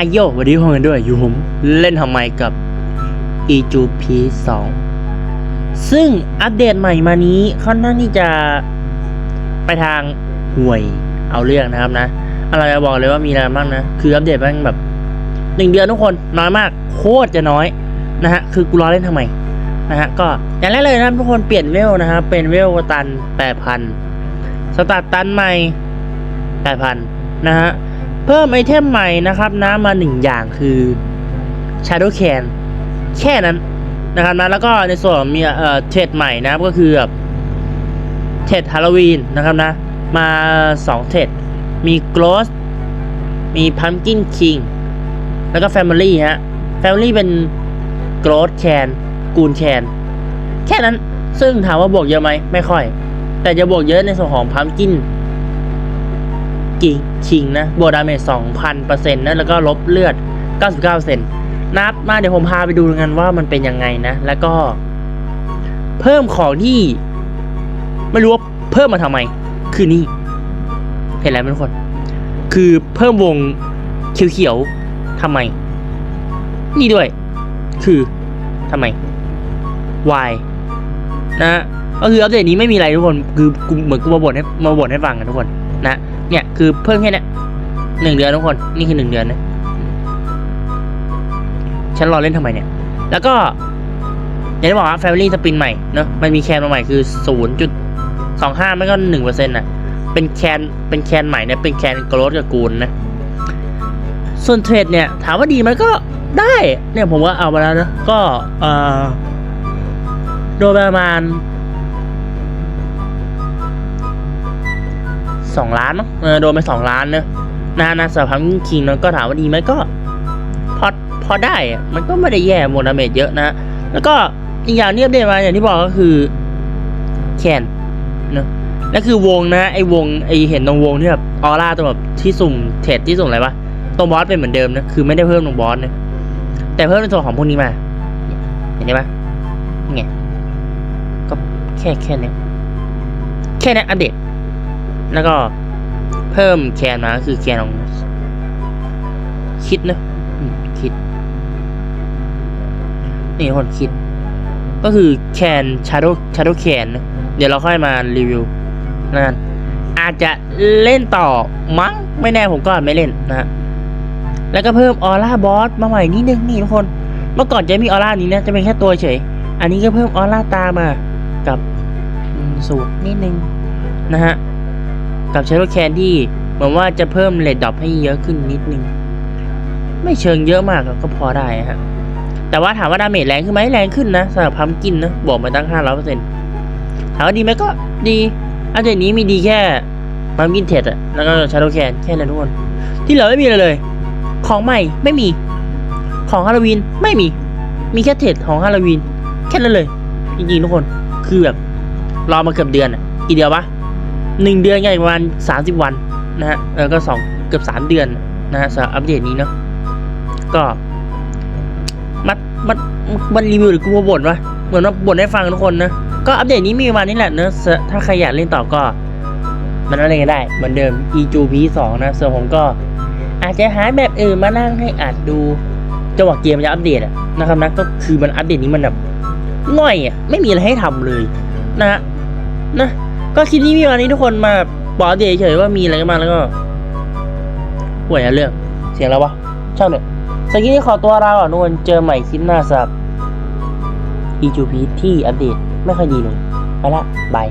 อโยสวัสดีทุกคนด้วยอยู่ผมเล่นทำไมกับ e 2 p 2ซึ่งอัปเดตใหม่มานี้ค่อนข้าที่จะไปทางห่วยเอาเรื่องนะครับนะอะไรจะบอกเลยว่ามีอะไรบ้างนะ คืออัปเดตบ้างแบบหนึ่งเดือนทุกคนน้อยมาก โคตรจะน้อยนะฮะ คือกูรอเล่นทำไมนะฮะ ก็อย่างแรกเลยนะทุกคนเปลี่ยนเวลนะครับเป็นเวลตันแปดพันสตาร์ทตันใหม่แปดพันนะฮะ เพิ่มไอเทมใหม่นะครับนะมาหนึ่งอย่างคือ Shadow Can แค่นั้นนะครับนะแล้วก็ในส่วนมีเอ่อเทรดใหม่นะก็คือแบบเทรดฮาโลวีนนะครับนะ มา2เทรดมี Ghost มี Pumpkin King แล้วก็ Family ฮะ Family เป็น Ghost Can กูน Can แค่นั้นซึ่งถามว่าบวกเยอะไหมไม่ค่อย แต่จะบวกเยอะในส่วนของ Pumpkin กิน งคิงนะบวกดาเมจ2,000%นะแล้วก็ลบเลือด 99%นับมาเดี๋ยวผมพาไปดูกันว่ามันเป็นยังไงนะ แล้วก็ เพิ่มของที่ ไม่รู้ว่าเพิ่มมาทำไม คือนี่ เห็นแล้วไหมทุกคน คือเพิ่มวงเขียวๆทำไม นี่ด้วย คือทำไม why นะก็คืออัปเดตนี้ไม่มีอะไรทุกคน คือเหมือนกูมาบ่นให้มาบ่นให้ฟังกันทุกคนนะ เนี่ยคือเพิ่มแค่นี้หนึ่งเดือนทุกคนนี่คือหนึ่งเดือนนะฉันรอเล่นทำไมเนี่ย แล้วก็อย่างที่บอกว่า Family Spin ใหม่เนอะมันมีแคนมาใหม่คือศูนย์จุดสองห้าไม่ก็หนึ่งเปอร์เซ็นต์่ะเป็นแคนเป็นแคนใหม่เนี่ยเป็นแคนกรดกับกูลนะส่วนเทรดเนี่ย ถามว่าดีไหมก็ได้เนี่ยผมก็เอามาแล้วนะก็เอ่อโดยประมาณ สองล้านมั้งเออโดนไปสองล้านเนอะนะนะสำหรับพังคิงนั้นก็ถามว่าดีไหมก็ พอพอได้มันก็ไม่ได้แย่โมดาเมจเยอะนะ แล้วก็อีกอย่างที่อัปเดตมาอย่างที่บอกก็คือแคนเนอะและคือวงนะ ไอ้วงไอ้เห็นตรงวงที่แบบออร่าตรงแบบที่สุ่มเทรดที่สุ่มอะไรปะตรงบอสเป็นเหมือนเดิมนะคือไม่ได้เพิ่มตรงบอสนะแต่เพิ่มในส่วนของพวกนี้มา เห็นไหมไงก็แค่แค่นี้แค่นี้อัปเดต แล้วก็เพิ่มแคนมาก็คือแคนของคิดนะคิด นี่คนคิด ก็คือแคนชาร์โดชาร์โดแคนเดี๋ยวเราค่อยมารีวิวนะกันอาจจะเล่นต่อมั้งไม่แน่ผมก็ไม่เล่นนะแล้วก็เพิ่มออร่าบอสมาใหม่นิดนึงนี่ทุกคน เมื่อก่อนจะมีออร่านี้นะจะเป็นแค่ตัวเฉย อันนี้ก็เพิ่มออร่าตามากับสูตรนิดนึงนะฮะ กับ Shadow Can ที่เหมือนว่าจะเพิ่มเลดดอปให้เยอะขึ้นนิดนึง ไม่เชิงเยอะมากก็พอได้ฮะแต่ว่าถามว่าดาเมจแรงขึ้นไหมแรงขึ้นนะสำหรับพัมกินนะบวกมาตั้ง 500%ถามว่าดีไหมก็ดี อันเดนี้มีดีแค่พัมกินเทดอะแล้วก็ Shadow Can แค่นั้นทุกคนที่เหลือไม่มีเลยเลย ของใหม่ไม่มี ของฮาโลวีนไม่มี มีแค่เทดของฮาโลวีนแค่นั้นเลยจริงๆทุกคนคือแบบรอมาเกือบเดือนอะกี่เดียวปะ หนึ่งเดือนไงประมาณสามสิบวันนะฮะเออก็สองเกือบสามเดือนนะฮะสำหรับอัปเดตนี้เนาะก็มัดมัดมันรีวิวหรือกูมาบ่นวะเหมือนว่าบ่นให้ฟังทุกคนนะก็อัปเดตนี้มีประมาณนี้แหละเนอะถ้าใครอยากเล่นต่อก็มันเล่นกันได้เหมือนเดิม e จู p สองนะส่วนผมก็อาจจะหาแบบอื่นมานั่งให้อัดดูจังหวะเกมจะอัปเดตนะครับนะก็คือมันอัปเดตนี้มันแบบง่อยอะไม่มีอะไรให้ทำเลยนะฮะนะ ก็คลิปนี้มีวันนี้ทุกคนมาบอกเดตเฉยว่ามีอะไรกันบ้าแล้วก็ห่วยอะเรื่องเสียงแล้ววะช่างเถอะสกคลินี้ขอตัวลาก่อนทุกคนเจอใหม่คลิปหน้าสำหรับ e 2 p ที่อัปเดตไม่ค่อยดีเลยไปละบาย